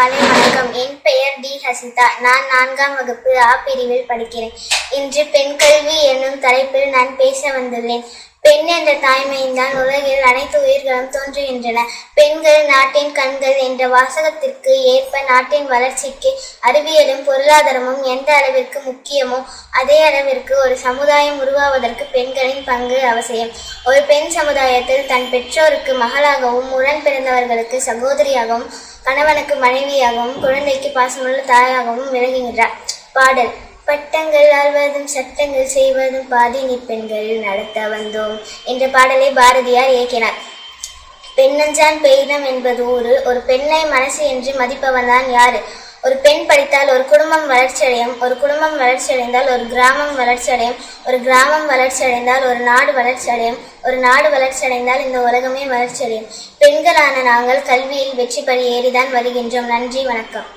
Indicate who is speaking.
Speaker 1: பலைவாக்கம் என் பெயர் டி. ஹசிதா. நான் நான்காம் வகுப்பு ஆ பிரிவில் படிக்கிறேன். இன்று பெண் கல்வி என்னும் தலைப்பில் நான் பேச வந்துள்ளேன். பெண் என்ற தாய்மையில்தான் உலகில் அனைத்து உயிர்களும் தோன்றுகின்றன. பெண்கள் நாட்டின் கண்கள் என்ற வாசகத்திற்கு ஏற்ப நாட்டின் வளர்ச்சிக்கு அறிவியலும் பொருளாதாரமும் எந்த அளவிற்கு முக்கியமோ அதே அளவிற்கு ஒரு சமுதாயம் உருவாவதற்கு பெண்களின் பங்கு அவசியம். ஒரு பெண் சமுதாயத்தில் தன் பெற்றோருக்கு மகளாகவும் உடன் பிறந்தவர்களுக்கு சகோதரியாகவும் கணவனுக்கு மனைவியாகவும் குழந்தைக்கு பாசமுள்ள தாயாகவும் விளங்குகின்றார். பாடல். பட்டங்கள் ஆள்வதும் சட்டங்கள் செய்வதும் பாதி நீ பெண்கள் நடத்த வந்தோம் என்ற பாடலை பாரதியார் இயக்கினார். பெண்ணஞ்சான் பெய்தம் என்பது ஊரு ஒரு பெண்ணை மனசு என்று மதிப்பவன் தான் யாரு? ஒரு பெண் படித்தால் ஒரு குடும்பம் வளர்ச்சியடையும் ஒரு குடும்பம் வளர்ச்சியடைந்தால் ஒரு கிராமம் வளர்ச்சியடையும் ஒரு கிராமம் வளர்ச்சியடைந்தால் ஒரு நாடு வளர்ச்சியடையும் ஒரு நாடு வளர்ச்சியடைந்தால் இந்த உலகமே வளர்ச்சியடையும் பெண்களான நாங்கள் கல்வியில் வெற்றி படி ஏறிதான் வருகின்றோம். நன்றி வணக்கம்.